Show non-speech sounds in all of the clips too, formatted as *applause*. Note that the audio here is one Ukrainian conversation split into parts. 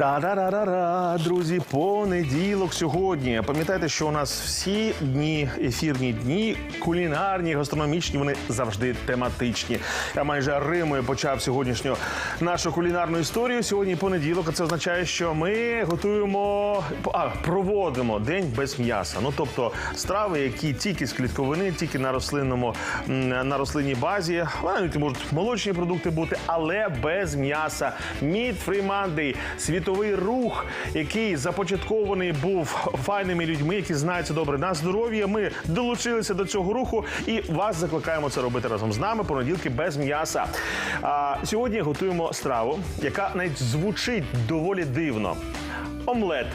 Та-да-да-да-да, друзі, понеділок сьогодні. Пам'ятайте, що у нас всі дні, ефірні дні, кулінарні, гастрономічні, вони завжди тематичні. Я майже римою почав сьогоднішню нашу кулінарну історію. Сьогодні понеділок, а це означає, що ми готуємо, а, проводимо день без м'яса. Ну тобто страви, які тільки з клітковини, тільки на рослинному на рослинній базі. Навіть можуть молочні продукти бути, але без м'яса. Meat Free Monday – світовий рух, який започаткований був файними людьми, які знаються добре на здоров'я. Ми долучилися до цього руху і вас закликаємо це робити разом з нами. Понеділки без м'яса. А, сьогодні готуємо страву, яка навіть звучить доволі дивно. Омлет.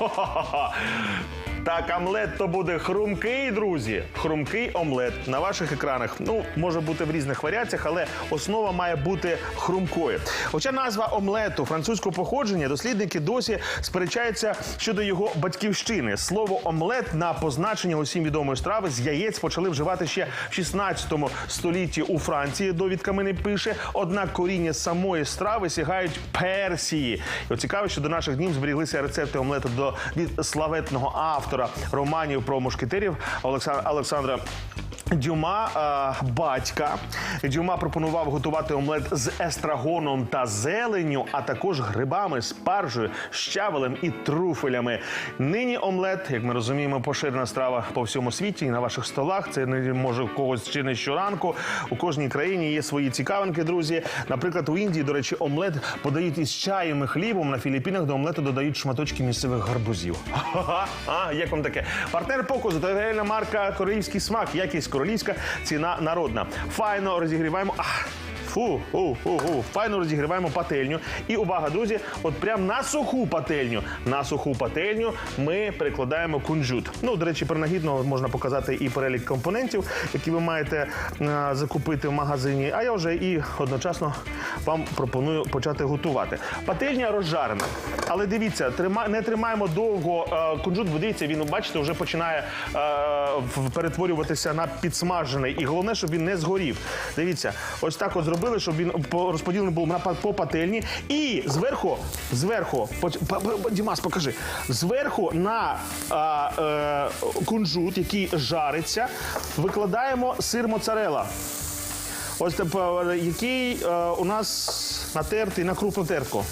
*laughs* Так, омлет то буде хрумкий, друзі. Хрумкий омлет на ваших екранах. Ну, може бути в різних варіаціях, але основа має бути хрумкою. Хоча назва омлету французького походження, дослідники досі сперечаються щодо його батьківщини. Слово омлет на позначення усім відомої страви з яєць почали вживати ще в 16 столітті у Франції. Довідками не пише. Однак коріння самої страви сягають Персії. І цікаво, що до наших днів зберіглися рецепти омлету до від славетного автора романів про мушкетерів Олекса- Олександра. Дюма е, батька Дюма пропонував готувати омлет з естрагоном та зеленню, а також грибами, спаржею, щавелем і труфелями. Нині омлет, як ми розуміємо, поширена страва по всьому світі і на ваших столах. Це не може когось чи не щоранку. У кожній країні є свої цікавинки, друзі. Наприклад, у Індії, до речі, омлет подають із чаєм і хлібом. На Філіппінах до омлету додають шматочки місцевих гарбузів. *laughs* А як вам таке? Партнер показу торгівельна марка Королівський смак. Якість королівська, ціна народна. Файно розігріваємо. Ах. Фу, фу, фу, фу. Файно розігріваємо пательню. І увага, друзі, от прям на суху пательню. На суху пательню ми перекладаємо кунжут. Ну, до речі, принагідно можна показати і перелік компонентів, які ви маєте е, закупити в магазині. А я вже і одночасно вам пропоную почати готувати. Пательня розжарена. Але дивіться, трима, не тримаємо довго е, кунжут, бо дивіться, він, бачите, вже починає е, перетворюватися на підсмажений. І головне, щоб він не згорів. Дивіться, ось так от зробили, щоб він розподілений був по пательні. І зверху, зверху, Дімас, покажи. Зверху на е, кунжут, який жариться, викладаємо сир моцарела. Ось який е, у нас натертий на крупну тертку.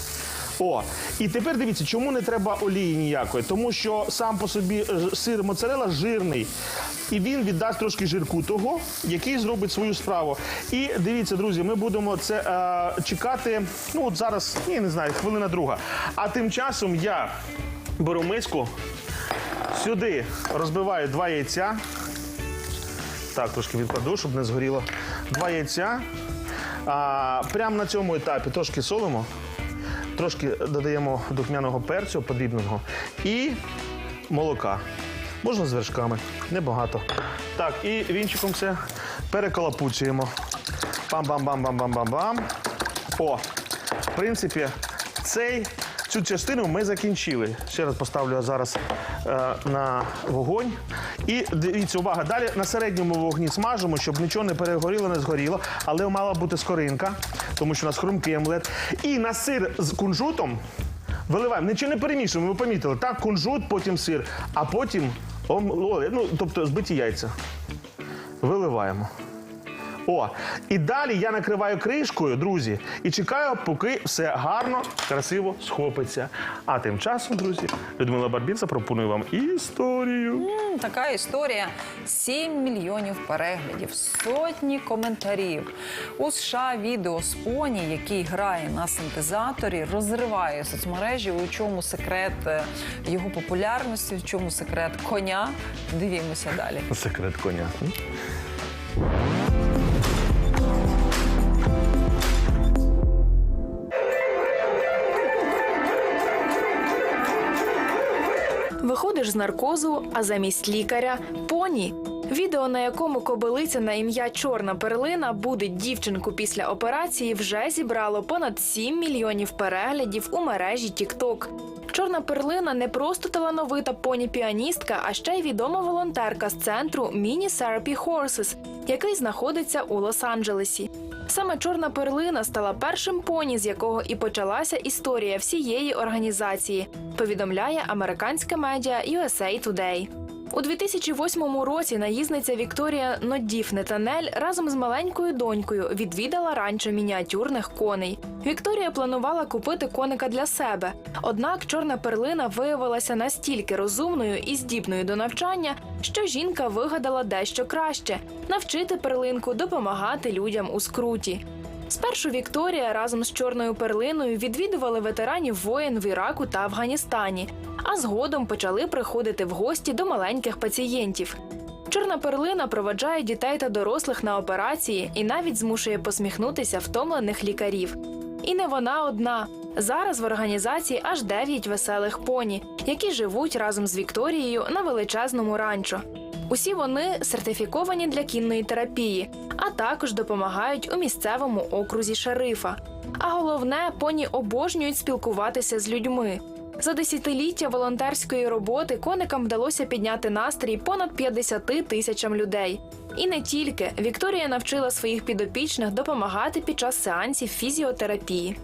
О, і тепер дивіться, чому не треба олії ніякої? Тому що сам по собі е, сир моцарела жирний. І він віддасть трошки жирку того, який зробить свою справу. І дивіться, друзі, ми будемо це е, чекати. Ну, от зараз, ні, не знаю, хвилина друга. А тим часом я беру миску, сюди розбиваю два яйця. Так, трошки відкладу, щоб не згоріло. Два яйця. А, прямо на цьому етапі трошки солимо, трошки додаємо духмяного перцю подрібного і молока. Можна з вершками, небагато. Так, і вінчиком все переколопуцюємо. Бам-бам-бам-бам-бам-бам-бам. О, в принципі, цей, цю частину ми закінчили. Ще раз поставлю зараз е, на вогонь. І дивіться, увага, далі на середньому вогні смажимо, щоб нічого не перегоріло, не згоріло. Але мала бути скоринка, тому що у нас хрумкий омлет. І на сир з кунжутом виливаємо. Нічого не перемішуємо, ви помітили. Так, кунжут, потім сир, а потім ом... ну, тобто збиті яйця. Виливаємо. О, і далі я накриваю кришкою, друзі, і чекаю, поки все гарно, красиво схопиться. А тим часом, друзі, Людмила Барбінца пропонує вам історію. М, Така історія: 7 мільйонів переглядів, сотні коментарів. У США відео з поні, який грає на синтезаторі, розриває соцмережі. У чому секрет е, його популярності, в чому секрет коня. Дивімося далі. Секрет коня. Виходиш з наркозу, а замість лікаря поні. Відео, на якому кобилиця на ім'я Чорна перлина будить дівчинку після операції, вже зібрало понад 7 мільйонів переглядів у мережі TikTok. Чорна перлина не просто талановита поні-піаністка, а ще й відома волонтерка з центру Mini Therapy Horses, який знаходиться у Лос-Анджелесі. Саме чорна перлина стала першим поні, з якого і почалася історія всієї організації, повідомляє американське медіа USA Today. У 2008 році наїзниця Вікторія Нодіф Нетанель разом з маленькою донькою відвідала ранчо мініатюрних коней. Вікторія планувала купити коника для себе. Однак чорна перлина виявилася настільки розумною і здібною до навчання, що жінка вигадала дещо краще навчити перлинку допомагати людям у скруті. Спершу Вікторія разом з чорною перлиною відвідували ветеранів воєн в Іраку та Афганістані, а згодом почали приходити в гості до маленьких пацієнтів. Чорна перлина проведжає дітей та дорослих на операції і навіть змушує посміхнутися втомлених лікарів. І не вона одна. Зараз в організації аж дев'ять веселих поні, які живуть разом з Вікторією на величезному ранчо. Усі вони сертифіковані для кінної терапії, а також допомагають у місцевому окрузі шерифа. А головне, поні обожнюють спілкуватися з людьми. За десятиліття волонтерської роботи коникам вдалося підняти настрій понад 50 тисячам людей. І не тільки Вікторія навчила своїх підопічних допомагати під час сеансів фізіотерапії.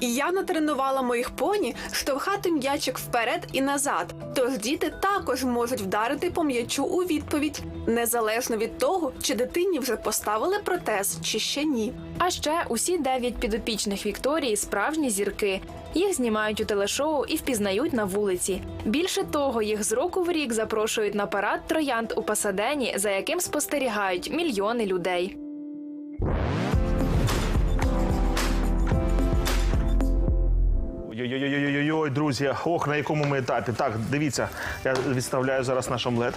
Я натренувала моїх поні штовхати м'ячик вперед і назад. Тож діти також можуть вдарити по м'ячу у відповідь, незалежно від того, чи дитині вже поставили протез, чи ще ні. А ще усі дев'ять підопічних Вікторії справжні зірки. Їх знімають у телешоу і впізнають на вулиці. Більше того, їх з року в рік запрошують на парад троянд у Пасадені, за яким спостерігають мільйони людей. Ой-ой-ой, друзі, ох, на якому ми етапі. Так, дивіться, я відставляю зараз наш омлет.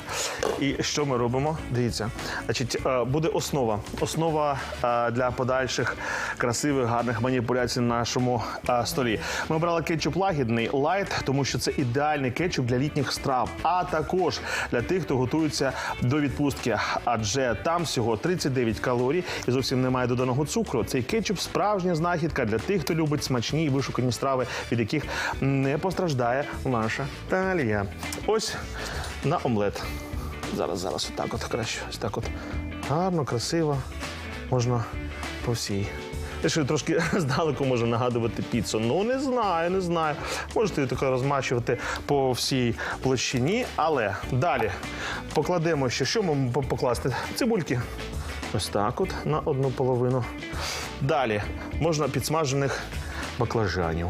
І що ми робимо? Дивіться, значить, е, буде основа. Основа е, для подальших красивих, гарних маніпуляцій на нашому е, столі. Ми обрали кетчуп лагідний лайт, тому що це ідеальний кетчуп для літніх страв, а також для тих, хто готується до відпустки. Адже там всього 39 калорій і зовсім немає доданого цукру. Цей кетчуп справжня знахідка для тих, хто любить смачні і вишукані страви, від яких не постраждає ваша талія. Ось на омлет. Зараз, зараз, отак от краще. Ось так от. Гарно, красиво. Можна по всій. Я ще трошки *laughs* здалеку може нагадувати піцу. Ну не знаю, не знаю. Можете її розмачувати по всій площині, але далі покладемо ще. Що ми покласти? Цибульки. Ось так от на одну половину. Далі можна підсмажених баклажанів.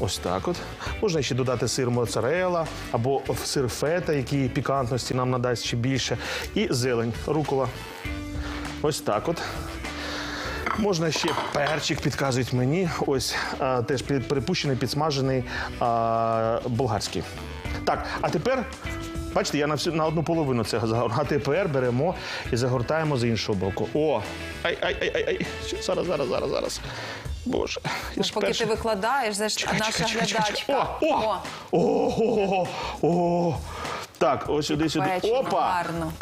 Ось так от. Можна ще додати сир моцарелла або сир фета, який пікантності нам надасть ще більше. І зелень, рукола. Ось так от. Можна ще перчик, підказують мені. Ось а, теж перепущений, підсмажений а, болгарський. Так, а тепер, бачите, я на, всю, на одну половину це загорну. А тепер беремо і загортаємо з іншого боку. О! Ай, ай, ай, ай, ай. Зараз, зараз, зараз, зараз. Боже. я Ну, ж поки перший- ти викладаєш, знаєш, Чекай, наша чекай, чекай, чекай, глядачка. чекай. О, о, о, о, о. Так, ось сюди, сюди. Печиво, Опа! гарно.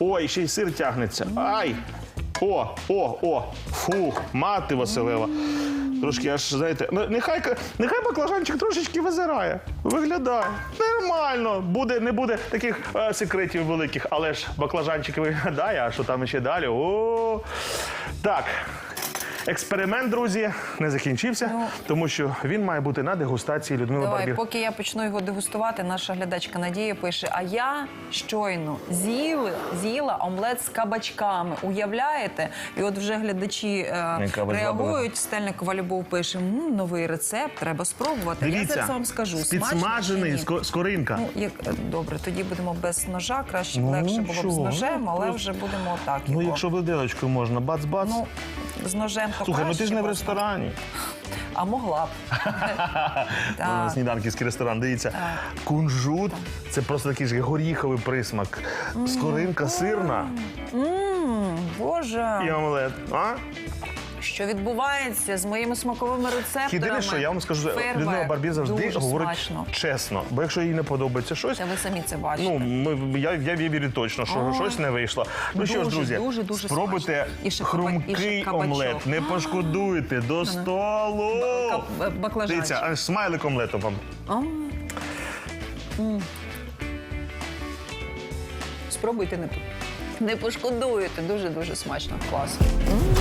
Ой, ще й сир тягнеться. Ай! О, о, о! Фух, мати Василева. Трошки аж, знаєте, ну, нехай, нехай баклажанчик трошечки визирає. Виглядає. Нормально. Буде, не буде таких е, секретів великих, але ж баклажанчик виглядає, а що там ще далі? О! Так. Експеримент, друзі, не закінчився, Ну. тому що він має бути на дегустації Людмили Давай, Барбір. поки я почну його дегустувати, наша глядачка Надія пише: а я щойно з'їла омлет з кабачками. Уявляєте? І от вже глядачі е, реагують. Стельникова Любов пише: «М, новий рецепт, треба спробувати. я зараз вам скажу. підсмажений з ко- коринка. Ну, як е, добре, тоді будемо без ножа. Краще Ну, легше було б з ножем, але вже будемо отак. Ну, його. якщо виделочкою можна, бац-бац. ну з ножем Слухай, ну ти ж не в ресторані. А могла б. *laughs* Так. сніданківський ресторан. Дивіться, кунжут це просто такий ж горіховий присмак. Скоринка сирна М, Боже. і омлет. А? Що відбувається з моїми смаковими рецепторами? Єдине, що я вам скажу, Фейерверк. Людмила Барбір завжди Дуже говорить смачно. чесно. Бо якщо їй не подобається щось, Це ви самі це бачите. ну ми, я, я вірю точно, що Ой. щось не вийшло. Ну що ж, друзі, дуже, дуже спробуйте смачно. Хрумкий омлет. Не пошкодуйте до столу. Е. Дивіться, аж смайлик омлетом вам. Спробуйте не. Не пошкодуєте, дуже дуже смачно. Клас. М.